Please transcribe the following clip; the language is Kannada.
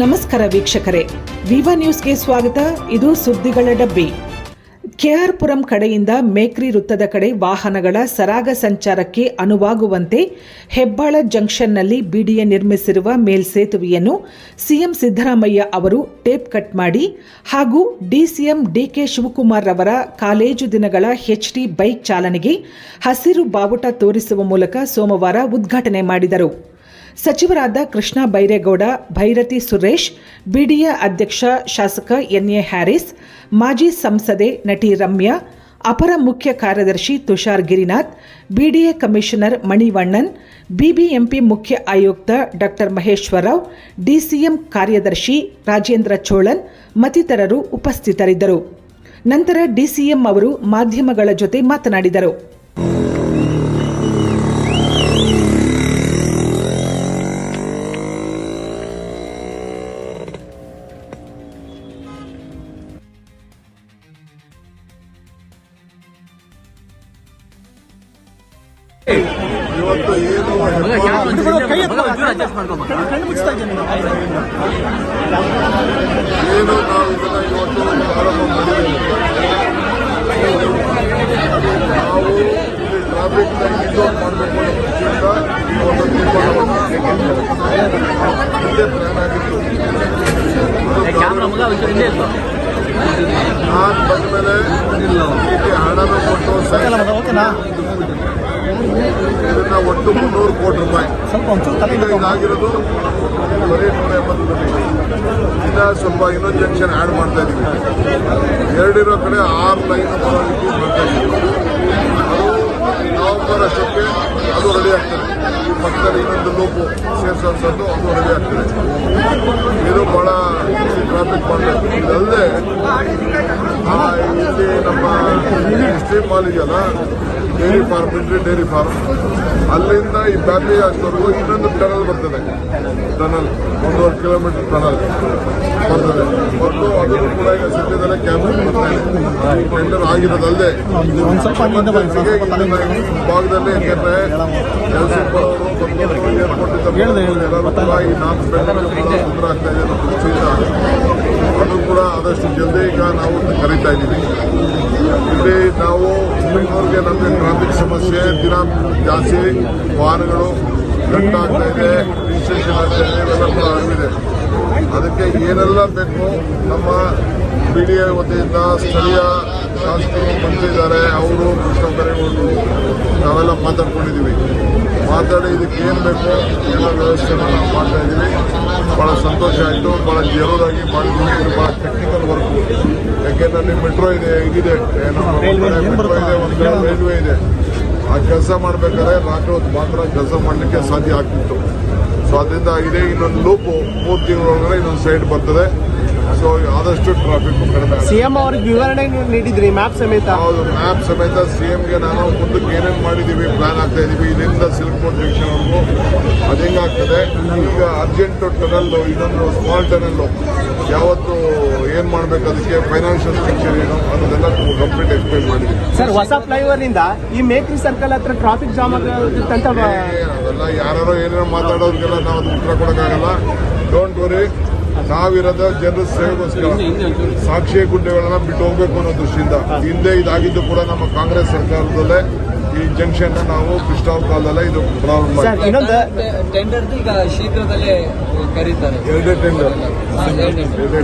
ನಮಸ್ಕಾರ ವೀಕ್ಷಕರೇ. ವಿವಾ ನ್ಯೂಸ್ಗೆ ಸ್ವಾಗತ. ಇದು ಸುದ್ದಿಗಳ ಡಬ್ಬಿ. ಕೆಆರ್ಪುರಂ ಕಡೆಯಿಂದ ಮೇಕ್ರಿ ವೃತ್ತದ ಕಡೆ ವಾಹನಗಳ ಸರಾಗ ಸಂಚಾರಕ್ಕೆ ಅನುವಾಗುವಂತೆ ಹೆಬ್ಬಾಳ ಜಂಕ್ಷನ್ನಲ್ಲಿ ಬಿಡಿಎ ನಿರ್ಮಿಸಿರುವ ಮೇಲ್ಸೇತುವೆಯನ್ನು ಸಿಎಂ ಸಿದ್ದರಾಮಯ್ಯ ಅವರು ಟೇಪ್ ಕಟ್ ಮಾಡಿ ಹಾಗೂ ಡಿಸಿಎಂ ಡಿಕೆ ಶಿವಕುಮಾರ್ ರವರ ಕಾಲೇಜು ದಿನಗಳ ಎಚ್ಡಿ ಬೈಕ್ ಚಾಲನೆಗೆ ಹಸಿರು ಬಾವುಟ ತೋರಿಸುವ ಮೂಲಕ ಸೋಮವಾರ ಉದ್ಘಾಟನೆ ಮಾಡಿದರು. ಸಚಿವರಾದ ಕೃಷ್ಣ ಬೈರೇಗೌಡ, ಭೈರತಿ ಸುರೇಶ್, ಬಿಡಿಎ ಅಧ್ಯಕ್ಷ ಶಾಸಕ ಎನ್ಎ ಹ್ಯಾರಿಸ್, ಮಾಜಿ ಸಂಸದೆ ನಟಿ ರಮ್ಯಾ, ಅಪರ ಮುಖ್ಯ ಕಾರ್ಯದರ್ಶಿ Tushar Girinath, BDA commissioner Manivannan, BBMP ಮುಖ್ಯ ಆಯುಕ್ತ ಡಾಕ್ಟರ್ ಮಹೇಶ್ವರರಾವ್, ಡಿಸಿಎಂ ಕಾರ್ಯದರ್ಶಿ ರಾಜೇಂದ್ರ ಚೋಳನ್ ಮತ್ತಿತರರು ಉಪಸ್ಥಿತರಿದ್ದರು. ನಂತರ ಡಿಸಿಎಂ ಅವರು ಮಾಧ್ಯಮಗಳ ಜೊತೆ ಮಾತನಾಡಿದರು. ಇವತ್ತು ಏನು ಏನು ನಾವು ಇದನ್ನ ಇವತ್ತು ಪ್ರಾರಂಭ ಮಾಡಿದ್ದೇವೆ ನಾವು ಇಲ್ಲಿ ಟ್ರಾಫಿಕ್ ಇಂಡೋರ್ ಮಾಡಬೇಕು ಅನ್ನೋ ದೃಷ್ಟಿಯಿಂದ ಈ ಒಂದು ತೀರ್ಮಾನವನ್ನು ಹಿಂದೆ ಪ್ಲಾನ್ ಆಗಿತ್ತು ನಾನು ಬಂದ ಮೇಲೆ ಇದಕ್ಕೆ ಹಣನ ಕೊಟ್ಟು sanction ಇದನ್ನ ಒಟ್ಟು ಮುನ್ನೂರು ಕೋಟಿ ರೂಪಾಯಿ. ಇದಾಗಿರೋದು ಬರೀ ನೂರ ಎಂಬತ್ತು ಕೋಟಿ. ಇನ್ನ ಸ್ವಲ್ಪ ಇನ್ನೊಂದು ಜಂಕ್ಷನ್ ಆ್ಯಡ್ ಮಾಡ್ತಾ ಇದ್ದೀವಿ ಎರಡಿರೋ ಕಡೆ ಆರು ಲೈನ್ ಬರೋದಕ್ಕೆ ಬರ್ತಾ ಇದ್ದೀವಿ ಅದು ನವೆಂಬರ್ ಅಷ್ಟಕ್ಕೆ ಅದು ರೆಡಿ ಆಗ್ತದೆ. ಈ ಪಕ್ಕದಲ್ಲಿ ಇನ್ನೊಂದು ಲೋಪು ಸೇರ್ಸೋದು ಅದು ರೆಡಿ ಆಗ್ತದೆ. ಇದು ಬಹಳ ಟ್ರಾಫಿಕ್ ಮಾಡಬೇಕು. ಇದಲ್ಲದೆ ಆ ಇಲ್ಲಿ ನಮ್ಮ ಸ್ಟ್ರೀಮ್ ಮಾಲ್ ಇದೆಯಲ್ಲ dairy farm military dairy farm. ಅಲ್ಲಿಂದ ಈ ಬ್ಯಾಟ್ರಿ ಅಷ್ಟವರೆಗೂ ಇನ್ನೊಂದು ಟನಲ್ ಬರ್ತದೆ. ಟನಲ್ ಒಂದೂವರೆ ಕಿಲೋಮೀಟರ್ ಟನಲ್ ಬರ್ತದೆ. ಮತ್ತು ಅದನ್ನು ಕೂಡ ಈಗ ಸದ್ಯದಲ್ಲೇ ಕ್ಯಾಬಿನೆಟ್ ಬರ್ತಾ ಇದೆ ಟೆಂಡರ್. ಈ ಭಾಗದಲ್ಲಿ ಬಂದು ಏರ್ಪೋರ್ಟ್ ಈ ನಾಲ್ಕು ಬೆಂಗಳೂರು ತೊಂದರೆ ಆಗ್ತಾ ಇದೆ ಅನ್ನೋ ದೃಷ್ಟಿಯಿಂದ. ಅದು ಕೂಡ ಆದಷ್ಟು ಜಲ್ದಿ ಈಗ ನಾವು ಕರೀತಾ ಇದ್ದೀವಿ. ಇಲ್ಲಿ ನಾವು ಬೆಂಗಳೂರಿಗೆ ನಮಗೆ ಟ್ರಾಫಿಕ್ ಸಮಸ್ಯೆ, ದಿನ ಜಾಸ್ತಿ ವಾಹನಗಳು ಕಟ್ ಆಗ್ತಾ ಇದೆ ರಿಜಿಸ್ಟ್ರೇಷನ್ ಆಗ್ತಾ ಇದೆ, ಇವೆಲ್ಲ ಕೂಡ ಆಗಿದೆ. ಅದಕ್ಕೆ ಏನೆಲ್ಲ ಬೇಕು, ನಮ್ಮ ಬಿ ಡಿ ಎ ವತಿಯಿಂದ ಸ್ಥಳೀಯ ಶಾಸಕರು ಬಂದಿದ್ದಾರೆ, ಅವರು ಕೃಷ್ಣ ನಾವೆಲ್ಲ ಮಾತಾಡ್ಕೊಂಡಿದ್ದೀವಿ. ಮಾತಾಡಿ ಇದಕ್ಕೆ ಏನು ಬೇಕು, ಎಲ್ಲ ವ್ಯವಸ್ಥೆನ ನಾವು ಮಾಡ್ತಾ ಇದ್ದೀವಿ. ಭಾಳ ಸಂತೋಷ ಆಯಿತು ಭಾಳ ಜೀರೋದಾಗಿ ಇದು ಭಾಳ ಟೆಕ್ನಿಕಲ್ ವರ್ಕ್ ಅಲ್ಲಿ ಮೆಟ್ರೋ ಇದೆ ಇದಿದೆ. ಏನು ಮೆಟ್ರೋ ಇದೆ ಒಂದು ರೈಲ್ವೆ ಇದೆ. ಆ ಕೆಲಸ ಮಾಡಬೇಕಾದ್ರೆ ರಾತ್ರಿ ಹೊತ್ತು ಮಾತ್ರ ಕೆಲಸ ಮಾಡಲಿಕ್ಕೆ ಸಾಧ್ಯ ಆಗ್ತಿತ್ತು. ಸೊ ಅದರಿಂದ ಇದೇ ಇನ್ನೊಂದು ಲೂಪು ಮೂರು ತಿಂಗಳೊಳಗಡೆ ಇನ್ನೊಂದು ಸೈಡ್ ಬರ್ತದೆ. ಸೊ ಆದಷ್ಟು ಟ್ರಾಫಿಕ್ ಕಡಿಮೆ. ಸಿಎಂ ಅವ್ರಿಗೆ ವಿವರಣೆ ನೀಡಿದ್ರಿ ಮ್ಯಾಪ್ ಸಮೇತ? ಹೌದು ಮ್ಯಾಪ್ ಸಮೇತ ಸಿಎಂಗೆ ನಾನು ಮುಂದಕ್ಕೆ ಏನೇನು ಮಾಡಿದ್ದೀವಿ ಪ್ಲಾನ್ ಆಗ್ತಾ ಇದ್ದೀವಿ ಇಲ್ಲಿಂದ ಸಿಲ್ಕ್ಬೋರ್ಡ್ ಜಂಕ್ಷನ್ವರೆಗೂ ಅದು ಹೆಂಗಾಗ್ತದೆ ಈಗ ಅರ್ಜೆಂಟ್ ಟನಲ್ ಇನ್ನೊಂದು ಸ್ಮಾಲ್ ಟನಲ್ ಯಾವತ್ತು ಏನು ಮಾಡಬೇಕು ಅದಕ್ಕೆ ಫೈನಾನ್ಷಿಯಲ್ ಸ್ಟ್ರಕ್ಚರ್ ಏನು ಅನ್ನೋದೆಲ್ಲ ಕಂಪ್ಲೀಟ್ ಎಕ್ಸ್ಪ್ಲೈನ್ ಮಾಡಿದ್ದೀನಿ. ಸರ್ ಹೊಸ ಫ್ಲೈಓವರ್ನಿಂದ ಈ ಮೇಕ್ರಿ ಸರ್ಕಲ್ ಹತ್ರ ಟ್ರಾಫಿಕ್ ಜಾಮ್ ಆಗುತ್ತಂತ ಅವೆಲ್ಲ ಯಾರೋ ಏನೇನೋ ಮಾತಾಡೋರಿಗೆಲ್ಲ ನಾವು ಅದು ಉತ್ತರ ಕೊಡೋಕ್ಕಾಗಲ್ಲ. ಡೋಂಟ್ ವರಿ ನಾವಿರೋದು ಜನರ ಸೇವೆಗೋಸ್ಕರ. ಸಾಕ್ಷಿ ಗುಡ್ಡೆಗಳನ್ನ ಬಿಟ್ಟು ಹೋಗ್ಬೇಕು ಅನ್ನೋ ದೃಷ್ಟಿಯಿಂದ. ಹಿಂದೆ ಇದಾಗಿದ್ದು ಕೂಡ ನಮ್ಮ ಕಾಂಗ್ರೆಸ್ ಸರ್ಕಾರದಲ್ಲೇ ಈ ಜಂಕ್ಷನ್ ನಾವು ಕೃಷ್ಣ ಕಾಲದಲ್ಲೇ ಇದು ಪ್ರಾರಂಭ ಸರ್ ಮಾಡಿದ್ದು ಇನ್ನೊಂದು ಟೆಂಡರ್ದು ಈಗ ಶೀಘ್ರದಲ್ಲೇ ಕರೀತಾರೆ. ಎರಡೇ ಟೆಂಡರ್ ಎರಡೇ.